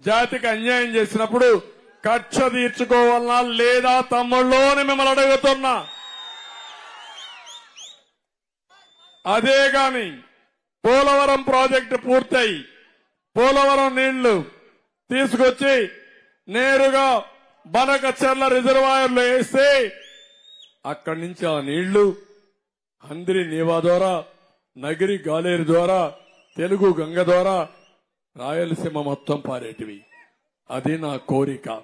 జాతికి అన్యాయం చేసినప్పుడు కక్ష తీర్చుకోవాలన్నా లేదా తమ్ముళ్ళు అని మిమ్మల్ని అడుగుతున్నా. అదే గాని పోలవరం ప్రాజెక్టు పూర్తయి పోలవరం నీళ్ళు తీసుకొచ్చి నేరుగా బనకచర్ల రిజర్వాయర్లో వేస్తే అక్కడి నుంచి ఆ నీళ్ళు హంద్రి నీవా ద్వారా నగిరి గాలేరు ద్వారా తెలుగు గంగ ద్వారా రాయలసీమ మొత్తం పారేటివి. అది నా కోరిక.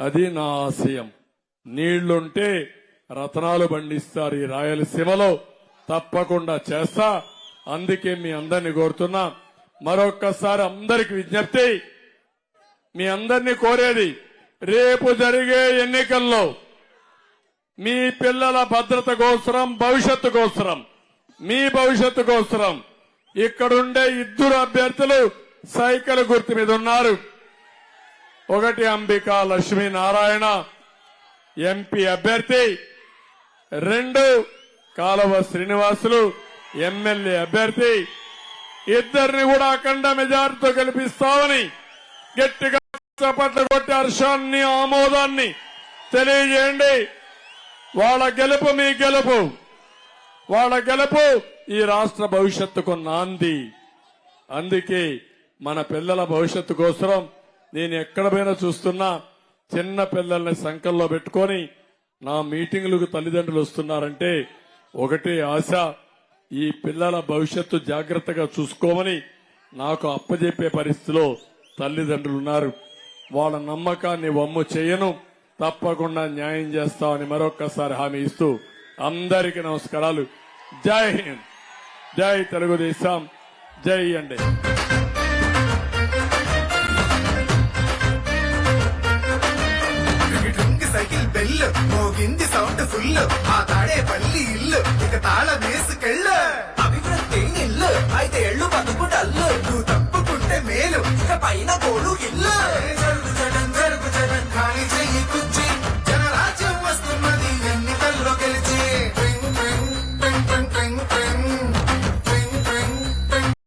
అది నా ఆశయం. నీళ్ళుంటే రతనాలు పండిస్తారు ఈ రాయలసీమలో. తప్పకుండా చేస్తా. అందుకే మీ అందరిని కోరుతున్నా. మరొక్కసారి అందరికి విజ్ఞప్తి. మీ అందరినీ కోరేది రేపు జరిగే ఎన్నికల్లో మీ పిల్లల భద్రత కోసరం భవిష్యత్తు కోసరం. మీ భవిష్యత్తు కోసరం. ఇక్కడుండే ఇద్దరు అభ్యర్థులు సైకిల్ గుర్తు మీద ఉన్నారు. ఒకటి అంబిక లక్ష్మీనారాయణ ఎంపీ అభ్యర్థి. రెండు కాలవ శ్రీనివాసులు ఎమ్మెల్యే అభ్యర్థి. ఇద్దరిని కూడా అఖండ మెజార్టీతో గెలిపిస్తామని గట్టిగా చప్పట్లు కొట్టి హర్షాన్ని ఆమోదాన్ని తెలియజేయండి. వాళ్ళ గెలుపు మీ గెలుపు. వాళ్ళ గెలుపు ఈ రాష్ట్ర భవిష్యత్తుకు నాంది. అందుకే మన పిల్లల భవిష్యత్తు కోసం నేను ఎక్కడ పోయినా చూస్తున్నా చిన్న పిల్లల్ని సంకల్లో పెట్టుకొని నా మీటింగులకు తల్లిదండ్రులు వస్తున్నారంటే ఒకటే ఆశ ఈ పిల్లల భవిష్యత్తు జాగ్రత్తగా చూసుకోమని నాకు అప్పజెప్పే పరిస్థితిలో తల్లిదండ్రులు ఉన్నారు. వాళ్ళ నమ్మకాన్ని వమ్ము చేయను. తప్పకుండా న్యాయం చేస్తామని మరొక్కసారి హామీ ఇస్తూ అందరికీ నమస్కారాలు. జై హింద్. జై తెలుగుదేశం. జై అండి. కింది సౌండ్ ఫుల్. ఆ తాడే పల్లె